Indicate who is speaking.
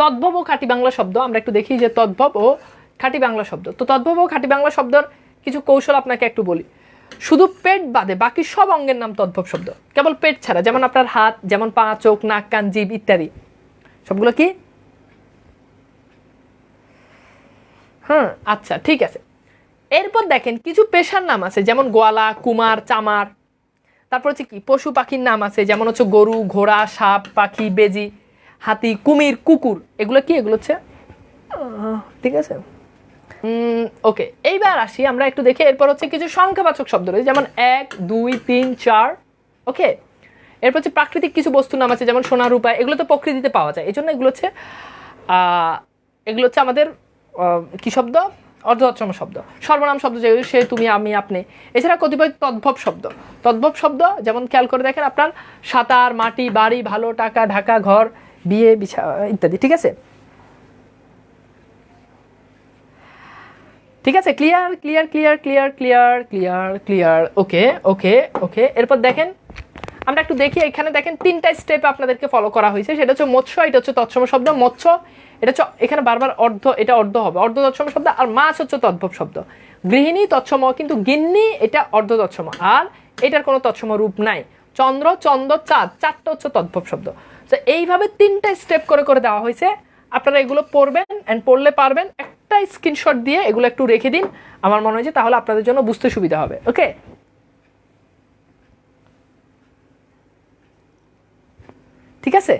Speaker 1: তদ্ভব ও খাঁটি বাংলা শব্দ, আমরা একটু দেখি যে তদ্ভব ও খাঁটি বাংলা শব্দ। তো তদ্ভব ও খাঁটি বাংলা শব্দর কিছু কৌশল আপনাকে একটু বলি। শুধু পেট বাদে, বাকি সব অঙ্গের নাম তদ্ভব শব্দ। কেবল পেট ছাড়া, যেমন আপনার হাত, যেমন পা, চোখ, নাক, কান জীব ইত্যাদি। সবগুলো কি? হ্যাঁ আচ্ছা ঠিক আছে। এরপর দেখেন কিছু পেশার নাম আছে, যেমন গোয়ালা, কুমার, চামার। তারপর হচ্ছে কি, পশু পাখির নাম আছে, যেমন হচ্ছে গরু, ঘোড়া, সাপ, পাখি, বেজি। হাতি, কুমির, কুকুর, এগুলো কি? এগুলো হচ্ছে ঠিক আছে। ওকে এইবার আসি, আমরা একটু দেখি, এরপর হচ্ছে কিছু সংখ্যাবাচক শব্দ রয়েছে, যেমন এক, দুই, তিন, চার ওকে এরপর হচ্ছে প্রাকৃতিক কিছু বস্তুর নাম আছে, যেমন সোনা, রূপা, এগুলো তো প্রকৃতিতে পাওয়া যায় এই জন্য এগুলো হচ্ছে এগুলো হচ্ছে আমাদের কি শব্দ? অর্ধতৎসম শব্দ। সর্বনাম শব্দ যেগুলো সে, তুমি, আমি, আপনি। এছাড়া কতিপয় তদ্ভব শব্দ। তদ্ভব শব্দ, যেমন খেয়াল করে দেখেন আপনার, সাঁতার, মাটি, বাড়ি, ভালো, টাকা, ঢাকা, ঘর বিয়ে, বিছা, ইত্যাদি, ঠিক আছে? ঠিক আছে clear clear clear clear clear clear clear okay okay okay এরপর দেখেন, আমরা একটু দেখি, এখানে দেখেন তিনটা স্টেপ আপনাদেরকে ফলো করা হয়েছে। সেটা হচ্ছে মৎস্য, এটা হচ্ছে তৎসম শব্দ। মৎস্য, এটা হচ্ছে এখানে বারবার অর্ধ, এটা অর্ধ হবে। অর্ধ তৎসম শব্দ আর মাছ হচ্ছে তদ্ভব শব্দ। গৃহিণী তৎসম, কিন্তু গিন্নি, এটা অর্ধ তৎসম। আর এটার কোনো তৎসম রূপ নাই। চন্দ্র চন্দ্র চাঁদ চারটা হচ্ছে তদ্ভব শব্দ। তো এইভাবে তিনটা স্টেপ করে করে দেওয়া হয়েছে। আপনারা এগুলো পড়বেন অ্যান্ড পড়লে পারবেন। একটা স্ক্রিনশট দিয়ে এগুলো একটু রেখে দিন। আমার মনে হয় যে তাহলে আপনাদের জন্য বুঝতে সুবিধা হবে। ওকে ঠিক আছে?